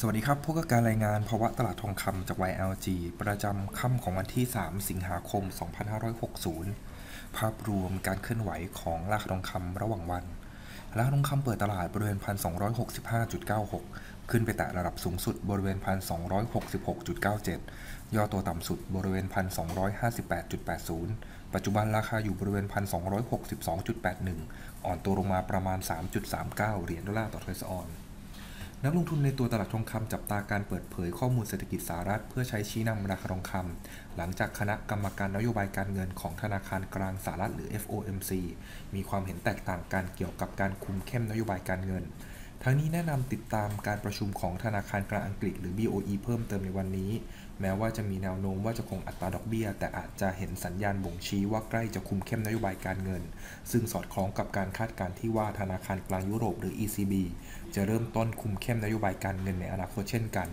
สวัสดีครับพบกับการรายงานภาวะตลาดทองคำจาก YLG ประจำค่ำของวันที่ 3 สิงหาคม 2560 ภาพรวมการเคลื่อนไหวของราคาทองคำระหว่างวัน ราคาทองคำเปิดตลาดบริเวณ 1,265.96 ขึ้นไปแตะระดับสูงสุดบริเวณ 1,266.97 ย่อตัวต่ำสุดบริเวณ 1,258.80 ปัจจุบันราคาอยู่บริเวณ 1,262.81 อ่อนตัวลงมาประมาณ 3.39 เหรียญดอลลาร์ต่อทรัสออน นักลงทุนในตัวตลาดทองคำจับตาการเปิดเผยข้อมูลเศรษฐกิจสหรัฐ เพื่อใช้ชี้นำราคาทองคำหลังจากคณะกรรมการนโยบายการเงินของธนาคารกลางสหรัฐหรือ FOMC มีความเห็นแตกต่างกันเกี่ยวกับการคุมเข้มนโยบายการเงิน ทั้งนี้แนะนำติดตามการประชุมของธนาคารกลางอังกฤษหรือ BOE เพิ่มเติมในวันนี้ แม้ว่าจะมีแนวโน้มว่าจะคงอัตราดอกเบี้ย แต่อาจจะเห็นสัญญาณบ่งชี้ว่าใกล้จะคุมเข้มนโยบายการเงิน ซึ่งสอดคล้องกับการคาดการณ์ที่ว่าธนาคารกลางยุโรปหรือ ECB จะเริ่มต้นคุมเข้มนโยบายการเงินในอนาคตเช่นกัน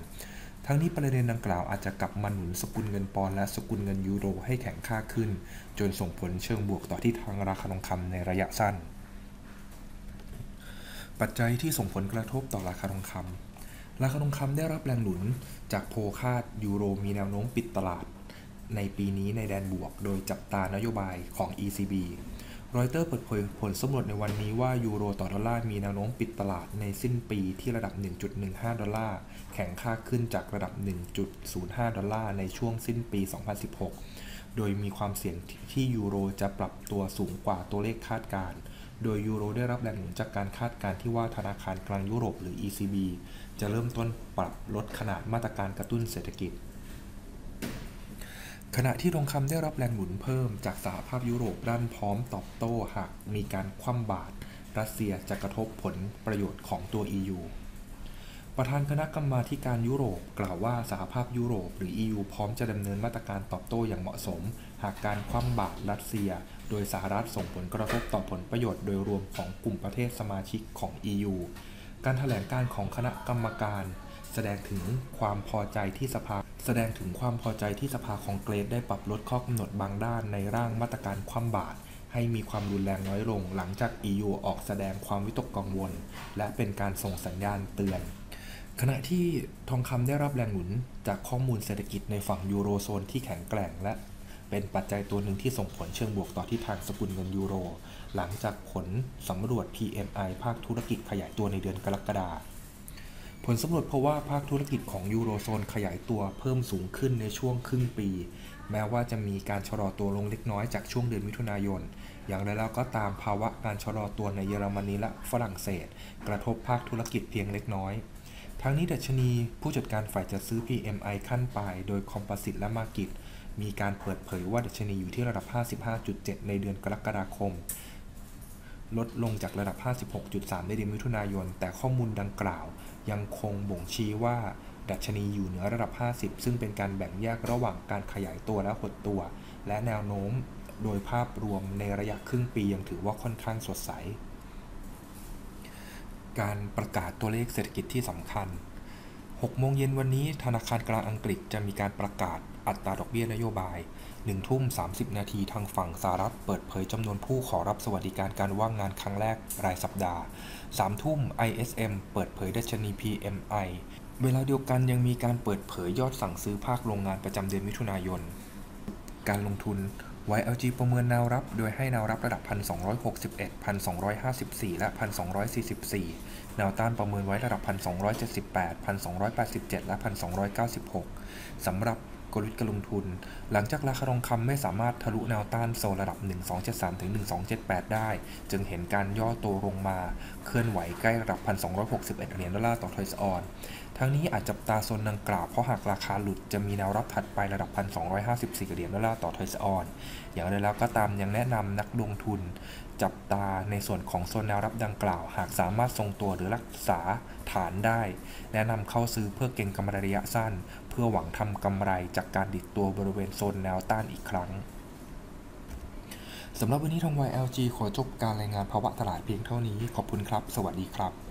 ทั้งนี้ประเด็นดังกล่าวอาจจะกลับมาหนุนสกุลเงินปอนด์และสกุลเงินยูโรให้แข็งค่าขึ้น จนส่งผลเชิงบวกต่อที่ทางราคาทองคำในระยะสั้น ปัจจัยที่ส่งผลกระทบต่อราคาทองคำราคาทองคำได้รับแรงหนุนจากโพคาดยูโรมีแนวโน้มปิดตลาด ในปีนี้ในแดนบวก โดยจับตานโยบายของ ECB รอยเตอร์เปิดเผยผลสำรวจในวันนี้ว่ายูโรต่อดอลลาร์มีแนวโน้มปิดตลาดในสิ้นปีที่ระดับ 1.15 ดอลลาร์ แข็งค่าขึ้นจากระดับ 1.05 ดอลลาร์ในช่วงสิ้นปี 2016 โดยมีความเสี่ยงที่ยูโรจะปรับตัวสูงกว่าตัวเลขคาดการณ์ โดยยูโรได้รับแรงหนุนจากการคาดการณ์ที่ว่าธนาคารกลางยุโรปหรือ ECB จะเริ่มต้นปรับลดขนาดมาตรการกระตุ้นเศรษฐกิจ ขณะที่ทองคำได้รับแรงหนุนเพิ่มจากสหภาพยุโรปด้านพร้อมตอบโต้หากมีการคว่ำบาตรรัสเซียจะกระทบผลประโยชน์ของตัว EU ประธานคณะกรรมาการยุโรปกล่าวว่าสหภาพยุโรปหรือ EU พร้อมจะดำเนินมาตรการตอบโต้อย่างเหมาะสม หากการคว่ำบาตรรัสเซีย โดยสหรัฐส่งผลกระทบต่อผลประโยชน์โดยรวมของกลุ่มประเทศสมาชิกของ EU การถแถลงการของคณะกรรมการแสดงถึงความพอใจที่สภา แสดงถึงความพอใจที่สภาของเกรดได้ปรับลดข้อกำหนดบางด้านในร่างมาตรการคว่ำบาตรให้มีความรุนแรงน้อยลง หลังจาก EU ออกแสดงความวิตกกังวล และเป็นการส่งสัญญาณเตือน ขณะที่ทองคำได้รับแรงหนุนจากข้อมูลเศรษฐกิจในฝั่งยูโรโซนที่แข็งแกร่งและเป็นปัจจัยตัวหนึ่งที่ส่งผลเชิงบวกต่อที่ทางสกุลเงินยูโร หลังจากผลสำรวจ PMI ภาคธุรกิจขยายตัวในเดือนกรกฎาคมผลสำรวจพบว่าภาคธุรกิจของยูโรโซนขยายตัวเพิ่มสูงขึ้นในช่วงครึ่งปี แม้ว่าจะมีการชะลอตัวลงเล็กน้อยจากช่วงเดือนมิถุนายน อย่างไรแล้วก็ตามภาวะการชะลอตัวในเยอรมนีและฝรั่งเศส กระทบภาคธุรกิจเพียงเล็กน้อย ทั้งนี้ดัชนีผู้จัดการฝ่ายจัดซื้อ PMI ขั้นปลาย โดยคอมโพสิตและมากิตมีการเปิดเผยว่าดัชนีอยู่ที่ระดับ 55.7 ในเดือนกรกฎาคม ลดลงจากระดับ 56.3 ในเดือนมิถุนายน แต่ข้อมูลดังกล่าว ยังคงบ่งชี้ว่า ดัชนีอยู่เหนือระดับ 50 ซึ่งเป็นการแบ่งแยกระหว่างการขยายตัวและหดตัว และแนวโน้ม โดยภาพรวมในระยะครึ่งปียังถือว่าค่อนข้างสดใส การประกาศตัวเลขเศรษฐกิจที่สำคัญ 6 โมงเย็นวันนี้ธนาคารกลางอังกฤษจะมีการประกาศอัตราดอกเบี้ยนโยบาย 1 ทุ่ม 30 นาทีทางฝั่งสหรัฐเปิดเผยจำนวนผู้ขอรับสวัสดิการการว่างงานครั้งแรกรายสัปดาห์ 3 ทุ่ม ISM เปิดเผยดัชนี PMI เวลาเดียวกันยังมีการเปิดเผยยอดสั่งซื้อภาคโรงงานประจำเดือนมิถุนายน การลงทุน YLG ประเมินแนวรับ โดยให้แนวรับระดับ 1,261 1,254 และ 1,244 แนวต้านประเมินไว้ระดับ 1,278 1,287 และ 1,296 สำหรับ กลยุทธ์การลงทุน หลังจากราคาทองคำไม่สามารถทะลุแนวต้านโซนระดับ 1273ถึง1278 ได้ จึงเห็นการย่อตัวลงมา เคลื่อนไหวใกล้ระดับ 1,261 เหรียญดอลลาร์ต่อทอยส์ออนทั้งนี้อาจจับตาโซนดังกล่าวเพราะหากราคาหลุดจะมีแนวรับถัดไประดับ 1,254 เหรียญดอลลาร์ต่อทอยส์ออน อย่างไรแล้วก็ตามยังแนะนำนักลงทุนจับตาในส่วนของโซนแนวรับดังกล่าว หากสามารถทรงตัวหรือรักษาฐานได้ แนะนำเข้าซื้อเพื่อเก็งกำไรระยะสั้น เพื่อหวังทำกำไรจากการดิดตัวบริเวณโซนแนวต้านอีกครั้งสำหรับวันนี้ทาง YLG ขอจบการรายงานภาวะตลาดเพียงเท่านี้ ขอบคุณครับ สวัสดีครับ